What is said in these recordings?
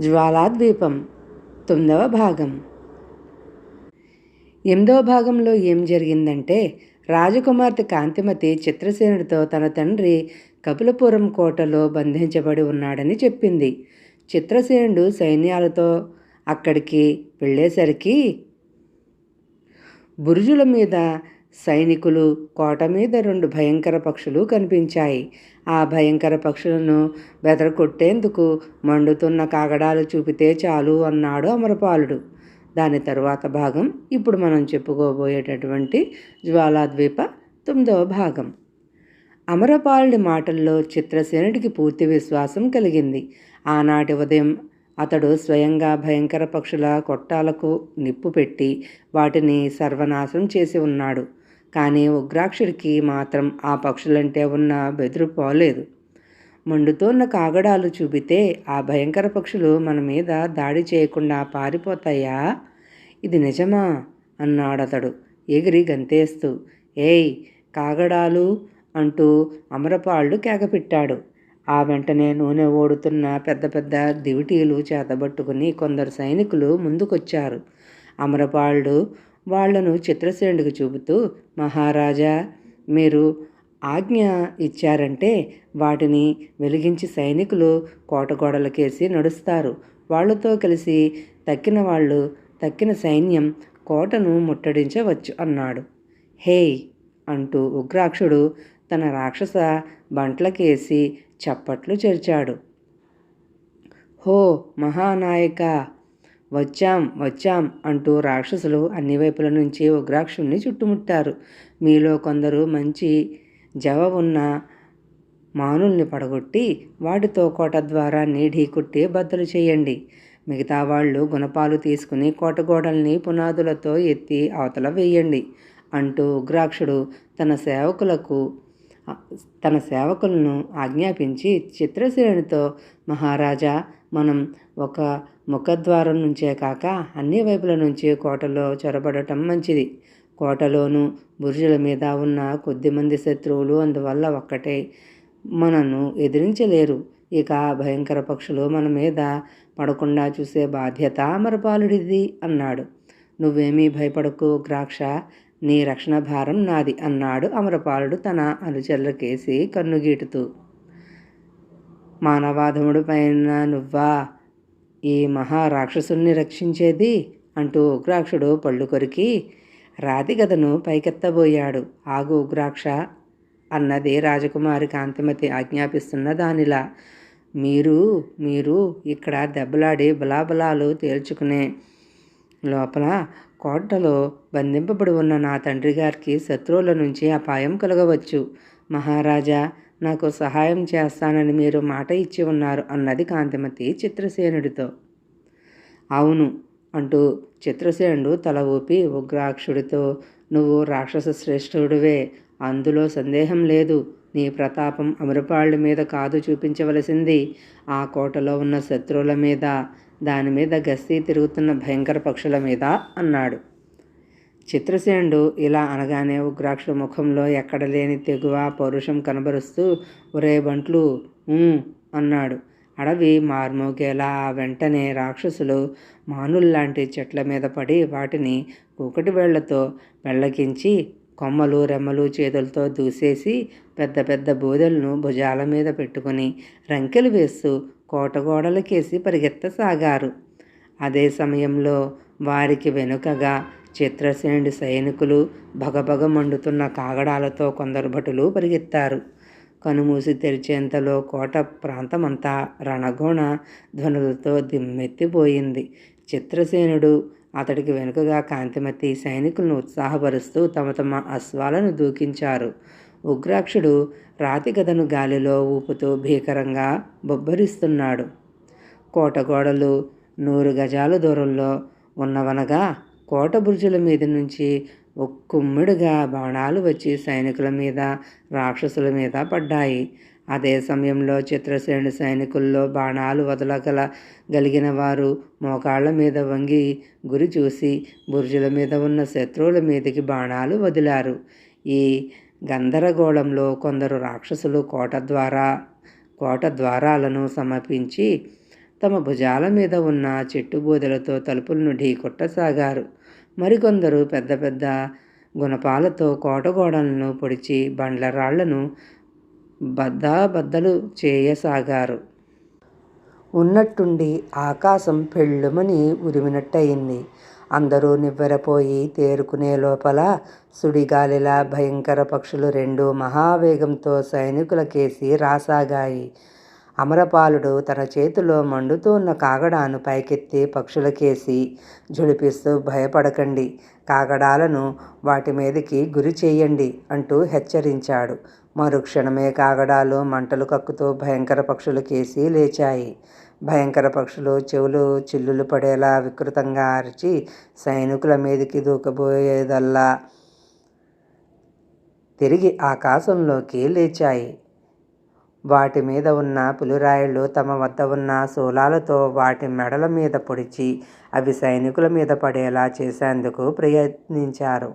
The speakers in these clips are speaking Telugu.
జ్వాలాద్వీపం తొమ్మిదవ భాగం. ఎనిమిదవ భాగంలో ఏం జరిగిందంటే రాజకుమార్తె కాంతిమతి చిత్రసేనుడితో తన తండ్రి కపిలపురం కోటలో బంధించబడి ఉన్నాడని చెప్పింది. చిత్రసేనుడు సైన్యాలతో అక్కడికి వెళ్ళేసరికి బురుజుల మీద సైనికులు కోట మీద రెండు భయంకర పక్షులు కనిపించాయి. ఆ భయంకర పక్షులను బెదరకొట్టేందుకు మండుతున్న కాగడాలు చూపితే చాలు అన్నాడు అమరపాలుడు. దాని తరువాత భాగం ఇప్పుడు మనం చెప్పుకోబోయేటటువంటి జ్వాలాద్వీప తొమ్మిదవ భాగం. అమరపాలుడి మాటల్లో చిత్రసేనుడికి పూర్తి విశ్వాసం కలిగింది. ఆనాటి ఉదయం అతడు స్వయంగా భయంకర పక్షుల కొట్టాలకు నిప్పు పెట్టి వాటిని సర్వనాశనం చేసి ఉన్నాడు. కానీ ఉగ్రాక్షుడికి మాత్రం ఆ పక్షులంటే ఉన్న బెదురు పోలేదు మండుతోన్న కాగడాలు చూపితే ఆ భయంకర పక్షులు మన మీద దాడి చేయకుండా పారిపోతాయా? ఇది నిజమా? అన్నాడతడు ఎగిరి గంతేస్తూ. ఏయ్ కాగడాలు? అంటూ అమరపాళ్ళు కేకపెట్టాడు. ఆ వెంటనే నూనె ఓడుతున్న పెద్ద పెద్ద దివిటీలు చేతబట్టుకుని కొందరు సైనికులు ముందుకొచ్చారు. అమరపాళ్ళు వాళ్ళను చిత్రసేనుడికి చూపుతూ మహారాజా మీరు ఆజ్ఞ ఇచ్చారంటే వాటిని వెలిగించి సైనికులు కోటగోడలకేసి నడుస్తారు. వాళ్ళతో కలిసి తక్కిన వాళ్ళు తక్కిన సైన్యం కోటను ముట్టడించవచ్చు అన్నాడు. హేయ్ అంటూ ఉగ్రాక్షుడు తన రాక్షస బంట్లకేసి చప్పట్లు చేర్చాడు. హో మహానాయక వచ్చాం వచ్చాం అంటూ రాక్షసులు అన్ని వైపుల నుంచి ఉగ్రాక్షుణ్ణి చుట్టుముట్టారు. మీలో కొందరు మంచి జవ ఉన్న మానుల్ని పడగొట్టి వాటితో కోట ద్వారా నీఢీ కుట్టి బద్దలు చేయండి. మిగతా వాళ్ళు గుణపాలు తీసుకుని కోటగోడల్ని పునాదులతో ఎత్తి అవతల వేయండి అంటూ ఉగ్రాక్షుడు తన సేవకులకు తన సేవకులను ఆజ్ఞాపించి చిత్రసేనుతో మహారాజా మనం ఒక ముఖద్వారం నుంచే కాక అన్ని వైపుల నుంచి కోటలో చొరబడటం మంచిది. కోటలోను బురుజుల మీద ఉన్న కొద్దిమంది శత్రువులు అందువల్ల ఒక్కటే మనను ఎదిరించలేరు. ఇక భయంకర పక్షులు మన మీద పడకుండా చూసే బాధ్యత అమరపాలుడిది అన్నాడు. నువ్వేమీ భయపడకు ద్రాక్ష నీ రక్షణ భారం నాది అన్నాడు అమరపాలుడు తన అనుచరులకేసి కన్నుగీటుతూ. మానవాధముడు పైన నువ్వా ఈ మహా రాక్షసుల్ని రక్షించేది అంటూ ఉగ్రాక్షుడు పళ్ళు కొరికి రాతిగదను పైకెత్తబోయాడు. ఆగు ఉగ్రాక్ష! అన్నది రాజకుమారి కాంతిమతి ఆజ్ఞాపిస్తున్న దానిలా. మీరు మీరు ఇక్కడ దెబ్బలాడి బలాబలాలు తేల్చుకునే లోపల కోటలో బంధింపబడి ఉన్న నా తండ్రి గారికి శత్రువుల నుంచి అపాయం కలగవచ్చు. మహారాజా నాకు సహాయం చేస్తానని మీరు మాట ఇచ్చి ఉన్నారు అన్నది కాంతిమతి చిత్రసేనుడితో. అవును అంటూ చిత్రసేనుడు తల ఊపి ఉగ్రాక్షుడితో నువ్వు రాక్షస శ్రేష్ఠుడివే అందులో సందేహం లేదు. నీ ప్రతాపం అమరపాళ్ళ మీద కాదు చూపించవలసింది. ఆ కోటలో ఉన్న శత్రువుల మీద దాని మీద గస్తీ తిరుగుతున్న భయంకర పక్షుల మీద అన్నాడు. చిత్రసేనుడు ఇలా అనగానే ఉగ్రాక్ష ముఖంలో ఎక్కడ లేని తెగువ పౌరుషం కనబరుస్తూ ఒరే బంట్లు అన్నాడు. అడవి మార్మోగేలా వెంటనే రాక్షసులు మానుల్లాంటి చెట్ల మీద పడి వాటిని కూకటి వేళ్ళతో వెళ్ళకించి కొమ్మలు రెమ్మలు చేతులతో దూసేసి పెద్ద పెద్ద బూదలను భుజాల మీద పెట్టుకుని రంకెలు వేస్తూ కోటగోడలకేసి పరిగెత్తసాగారు. అదే సమయంలో వారికి వెనుకగా చిత్రసేనుడి సైనికులు భగభగ మండుతున్న కాగడాలతో కొందరు భటులు పరిగెత్తారు. కనుమూసి తెరిచేంతలో కోట ప్రాంతమంతా రణగోణ ధ్వనులతో దిమ్మెత్తిపోయింది. చిత్రసేనుడు అతడికి వెనుకగా కాంతిమతి సైనికులను ఉత్సాహపరుస్తూ తమ తమ అశ్వాలను దూకించారు. ఉగ్రాక్షుడు రాతి గదను గాలిలో ఊపుతూ భీకరంగా బొబ్బరిస్తున్నాడు. కోటగోడలు నూరు గజాల దూరంలో ఉన్నవనగా కోట బురుజుల మీద నుంచి ఒక్కుమ్మిడిగా బాణాలు వచ్చి సైనికుల మీద రాక్షసుల మీద పడ్డాయి. అదే సమయంలో చిత్రసేనుడి సైనికుల్లో బాణాలు వదలగల గలిగిన వారు మోకాళ్ళ మీద వంగి గురి చూసి బురుజుల మీద ఉన్న శత్రువుల మీదకి బాణాలు వదిలారు. ఈ గందరగోళంలో కొందరు రాక్షసులు కోట ద్వారా కోట ద్వారాలను సమర్పించి తమ భుజాల మీద ఉన్న చెట్టు బోదెలతో తలుపులను ఢీకొట్టసాగారు. మరికొందరు పెద్ద పెద్ద గుణపాలతో కోటగోడలను పొడిచి బండ్ల రాళ్ళను బద్దాబద్దలు చేయసాగారు. ఉన్నట్టుండి ఆకాశం పెళ్ళుమని ఉరిమినట్టయింది. అందరూ నివ్వెరపోయి తేరుకునే లోపల సుడిగాలిలా భయంకర పక్షులు రెండు మహావేగంతో సైనికుల కేసి రాసాగాయి. అమరపాలుడు తన చేతిలో మండుతున్న కాగడాను పైకెత్తి పక్షులకేసి జుడిపిస్తూ భయపడకండి. కాగడాలను వాటి మీదకి గురి చేయండి అంటూ హెచ్చరించాడు. మరుక్షణమే కాగడాలు మంటలు కక్కుతూ భయంకర పక్షులకేసి లేచాయి. భయంకర పక్షులు చెవులు చిల్లులు పడేలా వికృతంగా అరిచి సైనికుల మీదకి దూకబోయేదల్లా తిరిగి ఆకాశంలోకి లేచాయి. వాటి మీద ఉన్న పులిరాయులు తమ వద్ద ఉన్న శూలాలతో వాటి మెడల మీద పొడిచి అవి సైనికుల మీద పడేలా చేసేందుకు ప్రయత్నించారు.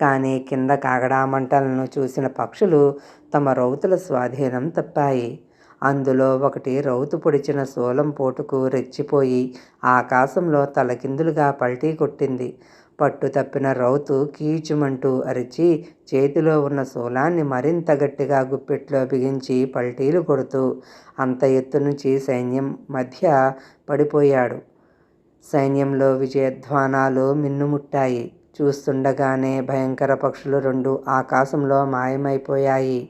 కానీ కింద కాగడా మంటలను చూసిన పక్షులు తమ రౌతుల స్వాధీనం తప్పాయి. అందులో ఒకటి రౌతు పొడిచిన శూలం పోటుకు రెచ్చిపోయి ఆకాశంలో తలకిందులుగా పల్టీ కొట్టింది. పట్టు తప్పిన రౌతు కీచుమంటూ అరిచి చేతిలో ఉన్న శూలాన్ని మరింత గట్టిగా గుప్పెట్లో బిగించి పల్టీలు కొడుతూ అంత ఎత్తు నుంచి సైన్యం మధ్య పడిపోయాడు. సైన్యంలో విజయధ్వానాలు మిన్నుముట్టాయి. చూస్తుండగానే భయంకర పక్షులు రెండు ఆకాశంలో మాయమైపోయాయి.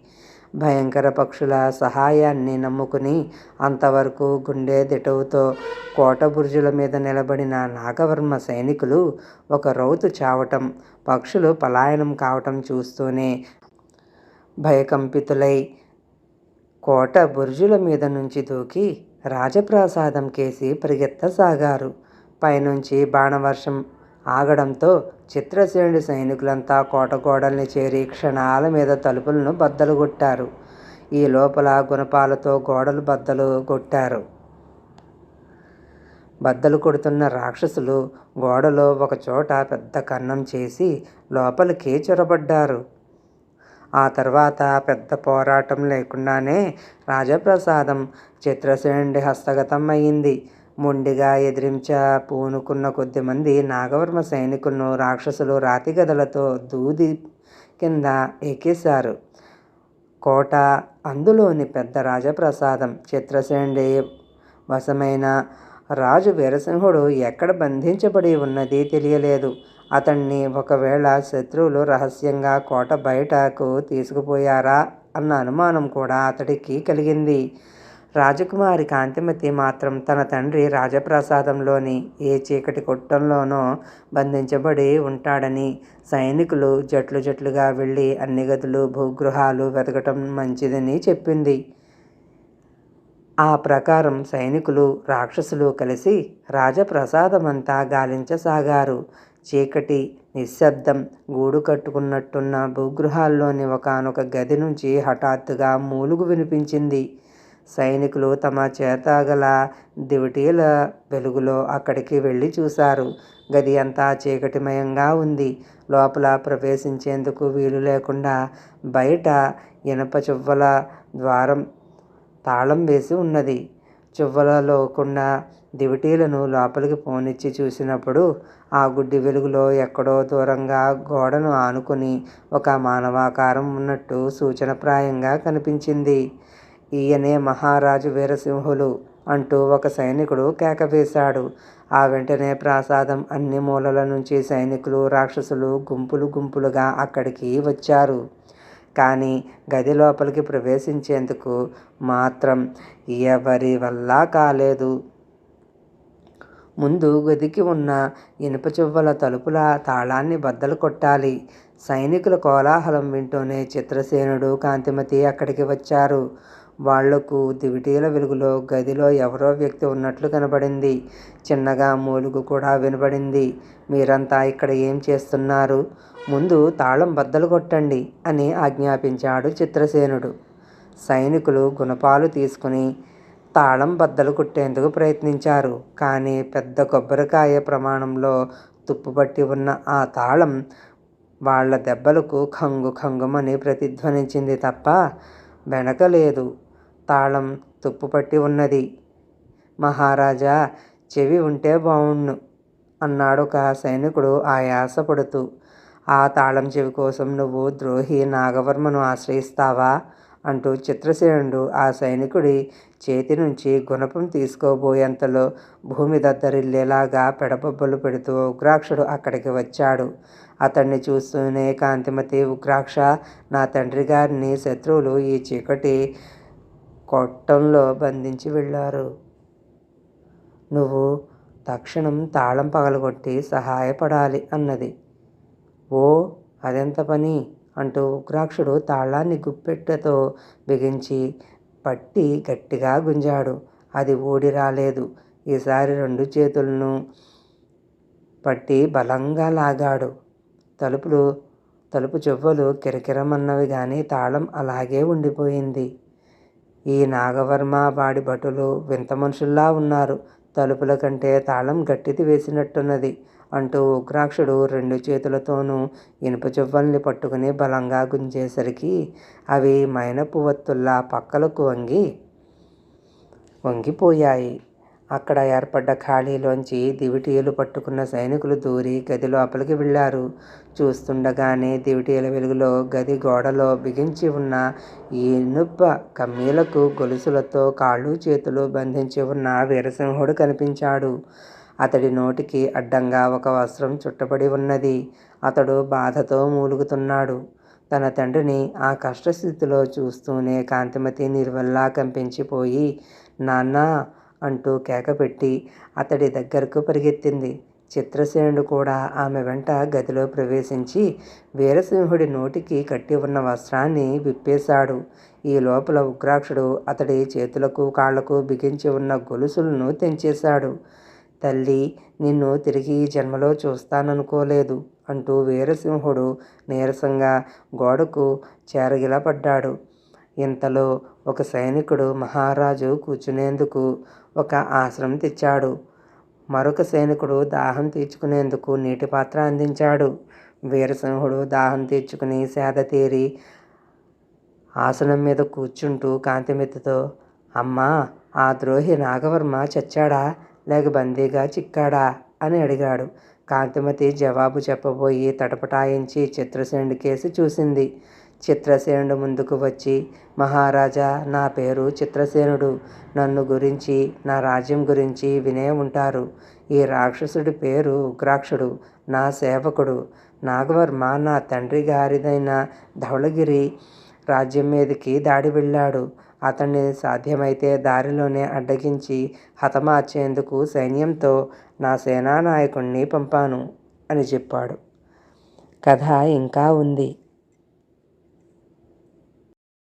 భయంకర పక్షుల సహాయాన్ని నమ్ముకుని అంతవరకు గుండె దిటవుతో కోట బుర్జుల మీద నిలబడిన నాగవర్మ సైనికులు ఒక రౌతు చావటం పక్షులు పలాయనం కావటం చూస్తూనే భయకంపితులై కోట బుర్జుల మీద నుంచి దూకి రాజప్రాసాదం కేసి పరిగెత్తసాగారు. పైనుంచి బాణవర్షం ఆగడంతో చిత్రసేనుడి సైనికులంతా కోటగోడల్ని చేరి క్షణాల మీద తలుపులను బద్దలు కొట్టారు. ఈ లోపల గుణపాలతో గోడలు బద్దలు కొట్టారు. బద్దలు కొడుతున్న రాక్షసులు గోడలో ఒకచోట పెద్ద కన్నం చేసి లోపలికి చొరబడ్డారు. ఆ తర్వాత పెద్ద పోరాటం లేకుండానే రాజప్రసాదం చిత్రసేనుడి హస్తగతం అయింది. మొండిగా ఎదిరించ పూనుకున్న కొద్దిమంది నాగవర్మ సైనికులను రాక్షసులు రాతిగదలతో దూది కింద ఎక్కేశారు. కోట అందులోని పెద్ద రాజప్రసాదం. చిత్రసేనుడి వశమైన రాజు వీరసింహుడు ఎక్కడ బంధించబడి ఉన్నది తెలియలేదు. అతన్ని ఒకవేళ శత్రువులు రహస్యంగా కోట బయటకు తీసుకుపోయారా అన్న అనుమానం కూడా అతడికి కలిగింది. రాజకుమారి కాంతిమతి మాత్రం తన తండ్రి రాజప్రసాదంలోని ఏ చీకటి కొట్టంలోనో బంధించబడి ఉంటాడని సైనికులు జట్లు జట్లుగా వెళ్ళి అన్ని గదులు భూగృహాలు వెతకటం మంచిదని చెప్పింది. ఆ ప్రకారం సైనికులు రాక్షసులు కలిసి రాజప్రసాదమంతా గాలించసాగారు. చీకటి నిశ్శబ్దం గూడు కట్టుకున్నట్టున్న భూగృహాల్లోని ఒకనొక గది నుంచి హఠాత్తుగా మూలుగు వినిపించింది. సైనికులు తమ చేతగల దివిటీల వెలుగులో అక్కడికి వెళ్ళి చూశారు. గది అంతా చీకటిమయంగా ఉంది. లోపల ప్రవేశించేందుకు వీలు లేకుండా బయట ఇనప చువ్వల ద్వారం తాళం వేసి ఉన్నది. చువ్వలలోకుండా దివిటీలను లోపలికి పోనిచ్చి చూసినప్పుడు ఆ గుడ్డి వెలుగులో ఎక్కడో దూరంగా గోడను ఆనుకుని ఒక మానవాకారం ఉన్నట్టు సూచనప్రాయంగా కనిపించింది. ఈయనే మహారాజు వీరసింహులు అంటూ ఒక సైనికుడు కేకవేశాడు. ఆ వెంటనే ప్రాసాదం అన్ని మూలల నుంచి సైనికులు రాక్షసులు గుంపులు గుంపులుగా అక్కడికి వచ్చారు. కానీ గది లోపలికి ప్రవేశించేందుకు మాత్రం ఎవరి వల్ల కాలేదు. ముందు గదికి ఉన్న ఇనుప చువ్వల తలుపుల తాళాన్ని బద్దలు కొట్టాలి. సైనికుల కోలాహలం వింటూనే చిత్రసేనుడు కాంతిమతి అక్కడికి వచ్చారు. వాళ్ళకు దివిటీల వెలుగులో గదిలో ఎవరో వ్యక్తి ఉన్నట్లు కనబడింది. చిన్నగా మూలుగు కూడా వినబడింది. మీరంతా ఇక్కడ ఏం చేస్తున్నారు? ముందు తాళం బద్దలు కొట్టండి అని ఆజ్ఞాపించాడు చిత్రసేనుడు. సైనికులు గుణపాలు తీసుకుని తాళం బద్దలు కొట్టేందుకు ప్రయత్నించారు. కానీ పెద్ద కొబ్బరికాయ ప్రమాణంలో తుప్పుపట్టి ఉన్న ఆ తాళం వాళ్ళ దెబ్బలకు ఖంగు ఖంగుమని ప్రతిధ్వనించింది తప్ప వెనకలేదు తాళం తుప్పుపట్టి ఉన్నది. మహారాజా చెవి ఉంటే బావుణ్ణు అన్నాడు ఒక సైనికుడు ఆయాసపడుతూ. ఆ తాళం చెవి కోసం నువ్వు ద్రోహి నాగవర్మను ఆశ్రయిస్తావా? అంటూ చిత్రసేనుడు ఆ సైనికుడి చేతి నుంచి గుణపం తీసుకోబోయేంతలో భూమి దద్దరిల్లేలాగా పెడబొబ్బలు పెడుతూ ఉగ్రాక్షుడు అక్కడికి వచ్చాడు. అతన్ని చూస్తూనే కాంతిమతి ఉగ్రాక్ష నా తండ్రి గారిని శత్రువులు ఈ చీకటి కొట్టంలో బంధించి వెళ్ళారు. నువ్వు తక్షణం తాళం పగలగొట్టి సహాయపడాలి అన్నది. ఓ అదెంత పని? అంటూ ఉగ్రాక్షుడు తాళాన్ని గుప్పెట్టతో బిగించి పట్టి గట్టిగా గుంజాడు. అది ఓడి రాలేదు. ఈసారి రెండు చేతులను పట్టి బలంగా లాగాడు. తలుపులు తలుపు చెవ్వలు కిరకిరమన్నవి కానీ తాళం అలాగే ఉండిపోయింది. ఈ నాగవర్మ వాడి భటులు వింత మనుషుల్లా ఉన్నారు. తలుపుల కంటే తాళం గట్టిది వేసినట్టున్నది అంటూ ఉగ్రాక్షుడు రెండు చేతులతోనూ ఇనుప చువ్వల్ని పట్టుకుని బలంగా గుంజేసరికి అవి మైనపు వత్తుల్లా పక్కలకు వంగి వంగిపోయాయి. అక్కడ ఏర్పడ్డ ఖాళీలోంచి దివిటీలు పట్టుకున్న సైనికులు దూరి గది లోపలికి వెళ్ళారు. చూస్తుండగానే దివిటీల వెలుగులో గది గోడలో బిగించి ఉన్న ఇనుప కమ్మీలకు గొలుసులతో కాళ్ళు చేతులు బంధించి ఉన్న వీరసింహుడు కనిపించాడు. అతడి నోటికి అడ్డంగా ఒక వస్త్రం చుట్టబడి ఉన్నది. అతడు బాధతో మూలుగుతున్నాడు. తన తండ్రిని ఆ కష్టస్థితిలో చూస్తూనే కాంతిమతి నిర్వల్లా కంపించిపోయి నాన్న అంటూ కేకపెట్టి అతడి దగ్గరకు పరిగెత్తింది. చిత్రసేనుడు కూడా ఆమె వెంట గదిలో ప్రవేశించి వీరసింహుడి నోటికి కట్టి ఉన్న వస్త్రాన్ని విప్పేశాడు. ఈ లోపల ఉగ్రాక్షుడు అతడి చేతులకు కాళ్ళకు బిగించి ఉన్న గొలుసులను తెంచేశాడు. తల్లి నిన్ను తిరిగి ఈ జన్మలో చూస్తాననుకోలేదు అంటూ వీరసింహుడు నీరసంగా గోడకు చేరగిలా పడ్డాడు ఇంతలో ఒక సైనికుడు మహారాజు కూర్చునేందుకు ఒక ఆశ్రమం తెచ్చాడు. మరొక సైనికుడు దాహం తీర్చుకునేందుకు నీటి పాత్ర అందించాడు. వీరసింహుడు దాహం తీర్చుకుని సేద తీరి ఆసనం మీద కూర్చుంటూ కాంతిమిత్తతో అమ్మా ఆ ద్రోహి నాగవర్మ చచ్చాడా? లేక బందీగా చిక్కాడా? అని అడిగాడు. కాంతిమతి జవాబు చెప్పబోయి తటపటాయించి చిత్రసేనుడి కేసి చూసింది. చిత్రసేనుడు ముందుకు వచ్చి మహారాజా నా పేరు చిత్రసేనుడు. నన్ను గురించి నా రాజ్యం గురించి వినే ఉంటారు. ఈ రాక్షసుడి పేరు ఉగ్రాక్షుడు నా సేవకుడు. నాగవర్మ నా తండ్రి గారిదైన ధవళగిరి రాజ్యం మీదకి దాడి వెళ్ళాడు. అతన్ని సాధ్యమైతే దారిలోనే అడ్డగించి హతమార్చేందుకు సైన్యంతో నా సేనానాయకుణ్ణి పంపాను అని చెప్పాడు. కథ ఇంకా ఉంది.